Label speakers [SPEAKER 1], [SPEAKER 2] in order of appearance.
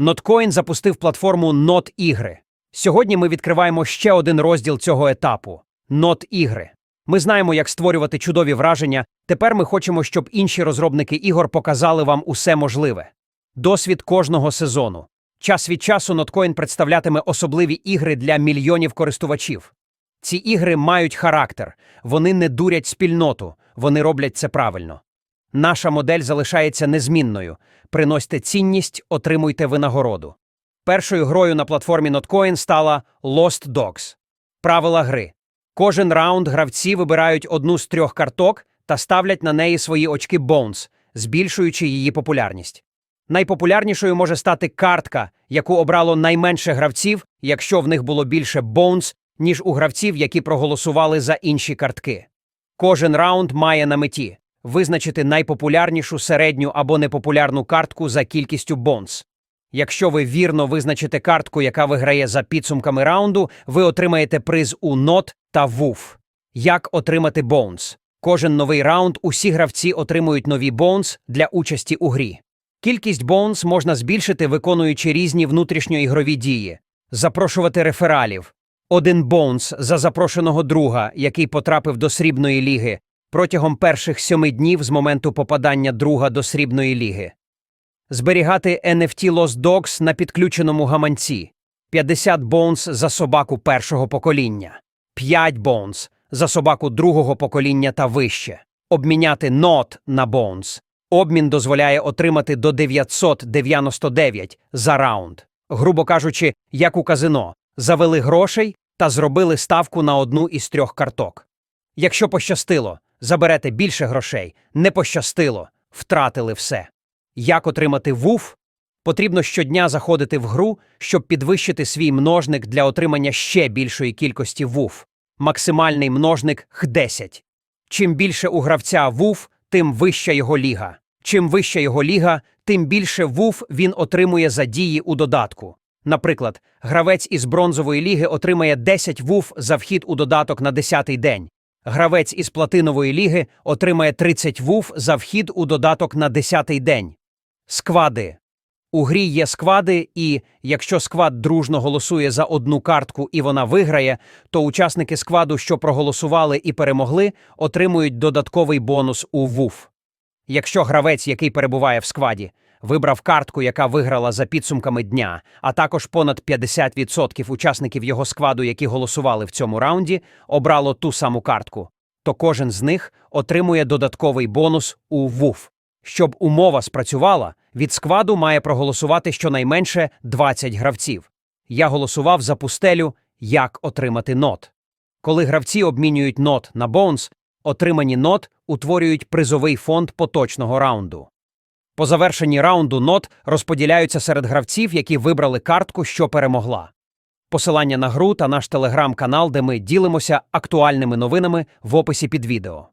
[SPEAKER 1] Notcoin запустив платформу Not ігри. Сьогодні ми відкриваємо ще один розділ цього етапу Not ігри. Ми знаємо, як створювати чудові враження. Тепер ми хочемо, щоб інші розробники ігор показали вам усе можливе. Досвід кожного сезону. Час від часу Notcoin представлятиме особливі ігри для мільйонів користувачів. Ці ігри мають характер, вони не дурять спільноту, вони роблять це правильно. Наша модель залишається незмінною. Приносьте цінність, отримуйте винагороду. Першою грою на платформі Notcoin стала Lost Dogs. Правила гри. Кожен раунд гравці вибирають одну з трьох карток та ставлять на неї свої очки Bones, збільшуючи її популярність. Найпопулярнішою може стати картка, яку обрало найменше гравців, якщо в них було більше Bones, ніж у гравців, які проголосували за інші картки. Кожен раунд має на меті визначити найпопулярнішу середню або непопулярну картку за кількістю бонс. Якщо ви вірно визначите картку, яка виграє за підсумками раунду, ви отримаєте приз у нот та вуф. Як отримати бонс? Кожен новий раунд усі гравці отримують нові бонс для участі у грі. Кількість бонс можна збільшити, виконуючи різні внутрішньоігрові дії, запрошувати рефералів. Один бонс за запрошеного друга, який потрапив до срібної ліги, протягом перших сьоми днів з моменту попадання друга до срібної ліги. Зберігати NFT Lost Dogs на підключеному гаманці. 50 бонс за собаку першого покоління. 5 бонс за собаку другого покоління та вище. Обміняти нот на бонс. Обмін дозволяє отримати до 999 за раунд. Грубо кажучи, як у казино, завели грошей та зробили ставку на одну із трьох карток. Якщо пощастило, заберете більше грошей, не пощастило, втратили все. Як отримати вуф? Потрібно щодня заходити в гру, щоб підвищити свій множник для отримання ще більшої кількості вуф. Максимальний множник Х10. Чим більше у гравця вуф, тим вища його ліга. Чим вища його ліга, тим більше вуф він отримує за дії у додатку. Наприклад, гравець із бронзової ліги отримає 10 вуф за вхід у додаток на 10-й день. Гравець із платинової ліги отримає 30 вуф за вхід у додаток на 10-й день. Сквади. У грі є сквади, і якщо сквад дружно голосує за одну картку і вона виграє, то учасники скваду, що проголосували і перемогли, отримують додатковий бонус у ВУФ. Якщо гравець, який перебуває в скваді, вибрав картку, яка виграла за підсумками дня, а також понад 50% учасників його скваду, які голосували в цьому раунді, обрало ту саму картку, то кожен з них отримує додатковий бонус у ВУФ. Щоб умова спрацювала, від скваду має проголосувати щонайменше 20 гравців. Я голосував за пустелю Як отримати нот. Коли гравці обмінюють нот на бонус, отримані нот утворюють призовий фонд поточного раунду. По завершенні раунду нот розподіляються серед гравців, які вибрали картку, що перемогла. Посилання на гру та наш телеграм-канал, де ми ділимося актуальними новинами в описі під відео.